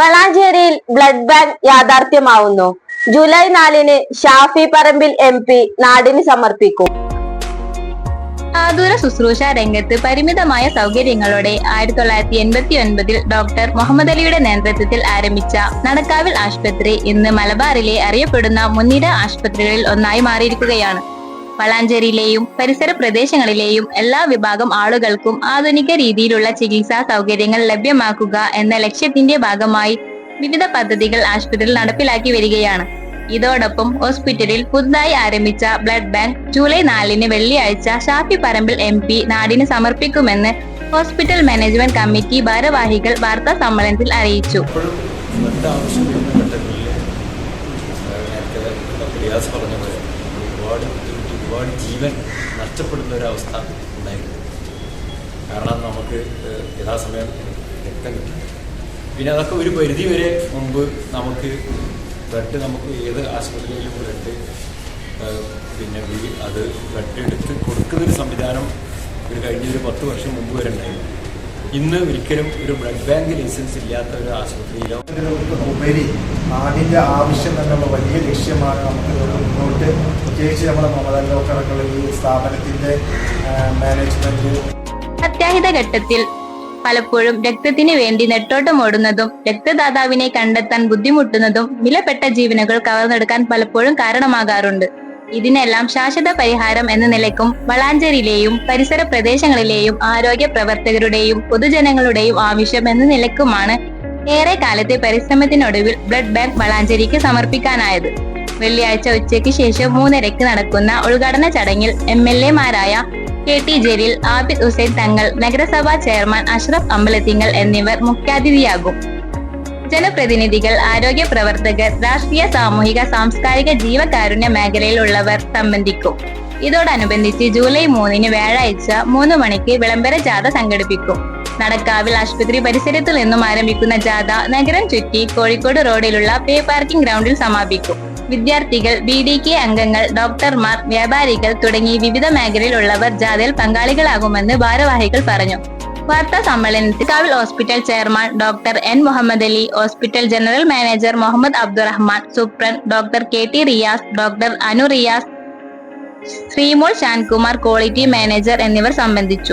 വളാഞ്ചേരിയിൽ blood bank യാഥാർത്ഥ്യമാവുന്നു. July നാലിന് ഷാഫി പറമ്പിൽ M P നാടിന് സമർപ്പിക്കും. ആതുര ശുശ്രൂഷ രംഗത്ത് പരിമിതമായ സൗകര്യങ്ങളോടെ ആയിരത്തി തൊള്ളായിരത്തി എൺപത്തി ഒൻപതിൽ ഡോക്ടർ മുഹമ്മദ് അലിയുടെ നേതൃത്വത്തിൽ ആരംഭിച്ച നടക്കാവിൽ ആശുപത്രി ഇന്ന് മലബാറിലെ അറിയപ്പെടുന്ന മുൻനിര ആശുപത്രികളിൽ ഒന്നായി മാറിയിരിക്കുകയാണ്. വളാഞ്ചേരിയിലെയും പരിസര പ്രദേശങ്ങളിലെയും എല്ലാ വിഭാഗം ആളുകൾക്കും ആധുനിക രീതിയിലുള്ള ചികിത്സാ സൗകര്യങ്ങൾ ലഭ്യമാക്കുക എന്ന ലക്ഷ്യത്തിന്റെ ഭാഗമായി വിവിധ പദ്ധതികൾ ആശുപത്രിയിൽ നടപ്പിലാക്കി വരികയാണ്. ഇതോടൊപ്പം ഹോസ്പിറ്റലിൽ പുതുതായി ആരംഭിച്ച ബ്ലഡ് ബാങ്ക് ജൂലൈ നാലിന് വെള്ളിയാഴ്ച ഷാഫി പറമ്പിൽ എം പി നാടിന് സമർപ്പിക്കുമെന്ന് ഹോസ്പിറ്റൽ മാനേജ്മെന്റ് കമ്മിറ്റി ഭാരവാഹികൾ വാർത്താ സമ്മേളനത്തിൽ അറിയിച്ചു. ഒരുപാട് ഒരുപാട് ജീവൻ നഷ്ടപ്പെടുന്ന ഒരവസ്ഥ ഉണ്ടായിരുന്നു. കാരണം നമുക്ക് യഥാസമയം രക്തം കിട്ടും. പിന്നെ അതൊക്കെ ഒരു പരിധി വരെ മുമ്പ് നമുക്ക് ബ്ലഡ് നമുക്ക് ഏത് ആശുപത്രിയിലും ബ്ലഡ് പിന്നെ അത് ബ്ലഡ് എടുത്ത് കൊടുക്കുന്നൊരു സംവിധാനം ഒരു കഴിഞ്ഞ ഒരു പത്ത് വർഷം മുമ്പ് വരെ ഉണ്ടായിരുന്നു. ഇന്ന് ഒരിക്കലും ഒരു ബ്ലഡ് ബാങ്ക് ലൈസൻസ് ഇല്ലാത്ത ഒരു ആശുപത്രിയിലോ ഉപരി നാടിന്റെ ആവശ്യം എന്നുള്ള വലിയ ലക്ഷ്യമാണ് നമുക്ക് മുന്നോട്ട് പ്രത്യേകിച്ച് നമ്മുടെ മമത ലോക്കറുകൾ ഈ സ്ഥാപനത്തിന്റെ മാനേജ്മെന്റ് അത്യാഹിത ഘട്ടത്തിൽ പലപ്പോഴും രക്തത്തിന് വേണ്ടി നെട്ടോട്ടമോടുന്നതും രക്തദാതാവിനെ കണ്ടെത്താൻ ബുദ്ധിമുട്ടുന്നതും വിലപ്പെട്ട ജീവനുകൾ കവർന്നെടുക്കാൻ പലപ്പോഴും കാരണമാകാറുണ്ട്. ഇതിനെല്ലാം ശാശ്വത പരിഹാരം എന്ന നിലയ്ക്കും വളാഞ്ചേരിയിലെയും പരിസര പ്രദേശങ്ങളിലെയും ആരോഗ്യ പ്രവർത്തകരുടെയും പൊതുജനങ്ങളുടെയും ആവശ്യം എന്ന നിലയ്ക്കുമാണ് ഏറെ കാലത്തെ പരിശ്രമത്തിനൊടുവിൽ ബ്ലഡ് ബാങ്ക് വളാഞ്ചേരിക്ക് സമർപ്പിക്കാനായത്. വെള്ളിയാഴ്ച ഉച്ചയ്ക്ക് ശേഷം മൂന്നരയ്ക്ക് നടക്കുന്ന ഉദ്ഘാടന ചടങ്ങിൽ എം എൽ എമാരായ കെ ടി ജലീൽ ആബിദ് ഹുസൈൻ തങ്ങൾ നഗരസഭാ ചെയർമാൻ അഷ്റഫ് അമ്പലത്തിങ്ങൾ എന്നിവർ മുഖ്യാതിഥിയാകും. ജനപ്രതിനിധികൾ ആരോഗ്യ പ്രവർത്തകർ രാഷ്ട്രീയ സാമൂഹിക സാംസ്കാരിക ജീവകാരുണ്യ മേഖലയിലുള്ളവർ സംബന്ധിക്കും. ഇതോടനുബന്ധിച്ച് ജൂലൈ മൂന്നിന് വ്യാഴാഴ്ച മൂന്ന് മണിക്ക് വിളംബര ജാഥ സംഘടിപ്പിക്കും. നടക്കാവിൽ ആശുപത്രി പരിസരത്തു നിന്നും ആരംഭിക്കുന്ന ജാഥ നഗരം ചുറ്റി കോഴിക്കോട് റോഡിലുള്ള പേ പാർക്കിംഗ് ഗ്രൗണ്ടിൽ സമാപിക്കും. വിദ്യാർത്ഥികൾ ബി ഡി കെ അംഗങ്ങൾ ഡോക്ടർമാർ വ്യാപാരികൾ തുടങ്ങി വിവിധ മേഖലയിലുള്ളവർ ജാഥയിൽ പങ്കാളികളാകുമെന്ന് ഭാരവാഹികൾ പറഞ്ഞു. വാർത്താ സമ്മേളനത്തിൽ Kavil hospital chairman doctor N Muhammad Ali hospital general manager Muhammad Abdurahman superintendent doctor K T Riyas doctor Anu Riyas Sreemol Shankumar quality manager എന്നിവർ സംബന്ധിച്ചു.